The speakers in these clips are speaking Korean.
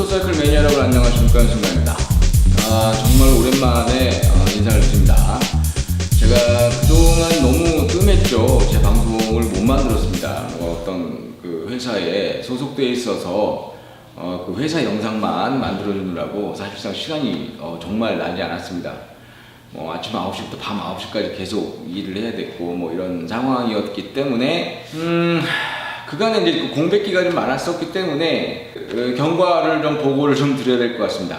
모터사이클 매니아 여러분 안녕하십니까 연승만입니다. 아 정말 오랜만에 어, 인사를 드립니다. 제가 그동안 너무 뜸했죠. 제 방송을 못 만들었습니다. 어, 어떤 그 회사에 소속돼 있어서 어, 그 회사 영상만 만들어주느라고 사실상 시간이 어, 정말 나지 않았습니다. 뭐 아침 9시부터 밤 9시까지 계속 일을 해야 됐고 뭐 이런 상황이었기 때문에 음 그간에 이제 그 공백 기간이 많았었기 때문에 그 경과를 좀 보고를 좀 드려야 될 것 같습니다.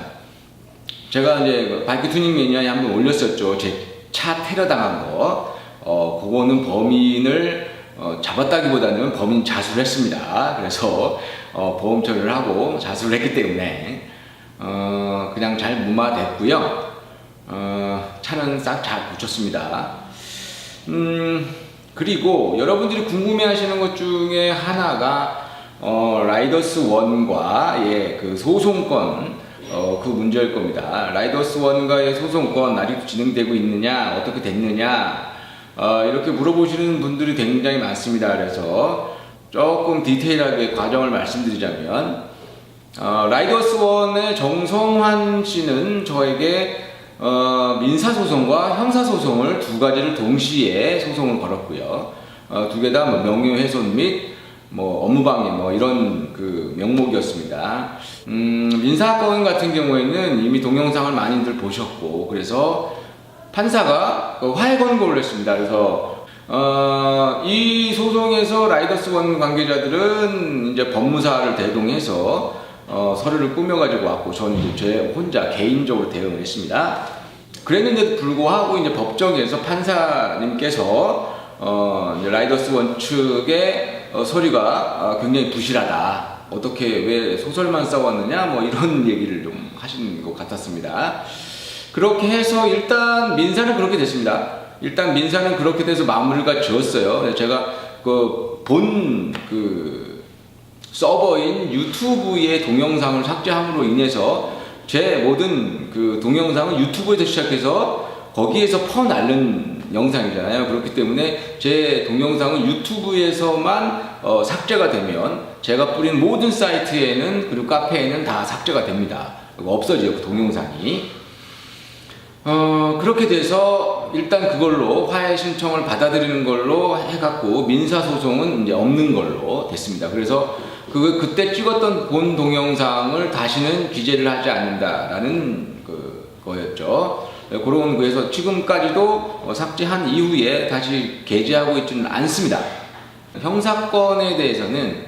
제가 이제 그 바이크 투닝 매니아에 한번 올렸었죠. 제 차 테러 당한 거. 어, 그거는 범인을 어, 잡았다기보다는 범인 자수를 했습니다. 그래서 어, 보험 처리를 하고 자수를 했기 때문에 어, 그냥 잘 무마됐고요. 어, 차는 싹잘 붙였습니다. 음, 그리고 여러분들이 궁금해 하시는 것 중에 하나가, 어, 라이더스 1과, 예, 그 소송권, 어, 그 문제일 겁니다. 라이더스 1과의 소송권 아직도 진행되고 있느냐, 어떻게 됐느냐, 어, 이렇게 물어보시는 분들이 굉장히 많습니다. 그래서 조금 디테일하게 과정을 말씀드리자면, 어, 라이더스 원의 정성환 씨는 저에게 어, 민사소송과 형사소송을 두 가지를 동시에 소송을 걸었고요. 어, 두개다뭐 명예훼손 및 뭐 업무방해 뭐 이런 그 명목이었습니다. 음, 민사건 같은 경우에는 이미 동영상을 많이들 보셨고 그래서 판사가 그 화해 권고를 했습니다. 그래서 어, 이 소송에서 라이더스 원 관계자들은 이제 법무사를 대동해서 어, 서류를 꾸며가지고 왔고 저는 이제 제 혼자 개인적으로 대응을 했습니다. 그랬는데도 불구하고 이제 법정에서 판사님께서 어, 이제 라이더스 원 측의 어, 서류가 어, 굉장히 부실하다. 어떻게 왜 소설만 써왔느냐 뭐 이런 얘기를 좀 하시는 것 같았습니다. 그렇게 해서 일단 민사는 그렇게 됐습니다. 일단 민사는 그렇게 돼서 마무리가 지었어요. 제가 그 본그 서버인 유튜브의 동영상을 삭제함으로 인해서 제 모든 그 동영상은 유튜브에서 시작해서 거기에서 퍼 날른 영상이잖아요. 그렇기 때문에 제 동영상은 유튜브에서만 어, 삭제가 되면 제가 뿌린 모든 사이트에는 그리고 카페에는 다 삭제가 됩니다. 없어져요. 그 동영상이. 어, 그렇게 돼서 일단 그걸로 화해 신청을 받아들이는 걸로 해갖고 민사소송은 이제 없는 걸로 됐습니다. 그래서 그, 그때 찍었던 본 동영상을 다시는 기재를 하지 않는다라는 그 거였죠. 네, 그런 거에서 지금까지도 어, 삭제한 이후에 다시 게재하고 있지는 않습니다. 형사건에 대해서는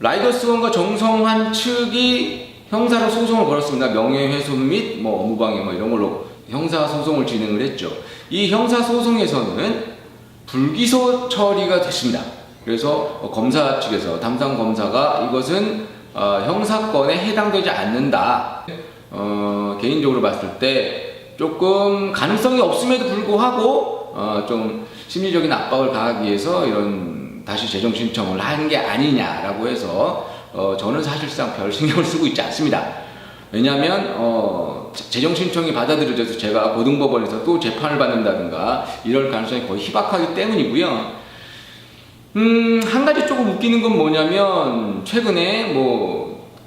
라이더스원과 정성환 측이 형사로 소송을 걸었습니다. 명예훼손 및 뭐 업무방해 뭐 이런 걸로 형사 소송을 진행을 했죠. 이 형사 소송에서는 불기소 처리가 됐습니다. 그래서 어, 검사 측에서 담당 검사가 이것은 어, 형사건에 해당되지 않는다. 어, 개인적으로 봤을 때 조금 가능성이 없음에도 불구하고 어, 좀 심리적인 압박을 가하기 위해서 이런 다시 재정 신청을 한게 아니냐라고 해서 어, 저는 사실상 별 신경을 쓰고 있지 않습니다. 왜냐하면 어, 재정 신청이 받아들여져서 제가 고등법원에서 또 재판을 받는다든가 이럴 가능성이 거의 희박하기 때문이고요. 음, 한 가지 조금 웃기는 건 뭐냐면 최근에 뭐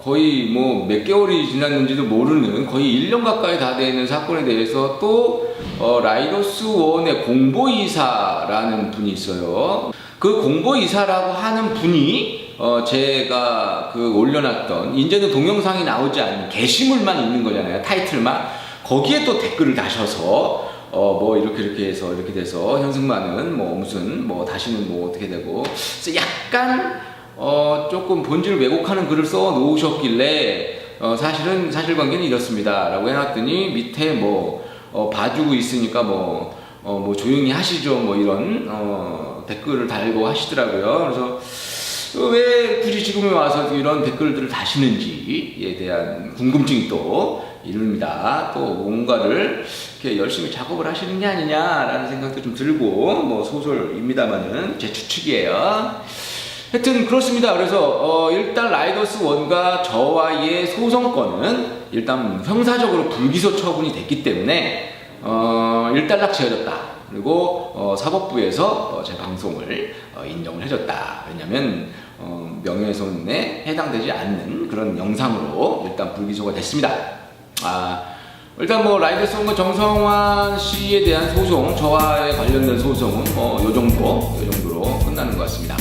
거의 뭐 몇 개월이 지났는지도 모르는 거의 1년 가까이 다 되는 사건에 대해서 또 어, 라이더스 원의 공보이사라는 분이 있어요. 그 공보이사라고 하는 분이 어, 제가 그 올려놨던 이제는 동영상이 나오지 않는 게시물만 있는 거잖아요. 타이틀만 거기에 또 댓글을 다셔서 어 뭐 이렇게 이렇게 해서 이렇게 돼서 현승만은 뭐 무슨 뭐 다시는 뭐 어떻게 되고 약간 어 조금 본질을 왜곡하는 글을 써 놓으셨길래 어 사실은 사실관계는 이렇습니다라고 해놨더니 밑에 뭐 어, 봐주고 있으니까 뭐 어, 뭐 조용히 하시죠 뭐 이런 어, 댓글을 달고 하시더라고요. 그래서 왜 굳이 지금에 와서 이런 댓글들을 다시는지에 대한 궁금증이 또 이릅니다. 또 뭔가를 이렇게 열심히 작업을 하시는 게 아니냐라는 생각도 좀 들고 뭐 소설입니다만은 제 추측이에요. 하여튼 그렇습니다. 그래서 어 일단 라이더스 원과 저와의 소송권은 일단 형사적으로 불기소 처분이 됐기 때문에 어 일단락 지어졌다. 그리고 어, 사법부에서 어, 제 방송을 어, 인정을 해줬다. 왜냐면 어, 명예훼손에 해당되지 않는 그런 영상으로 일단 불기소가 됐습니다. 아, 일단 뭐 라이더송과 정성환 씨에 대한 소송, 저와의 관련된 소송은 뭐요 정도, 요 정도로 끝나는 것 같습니다.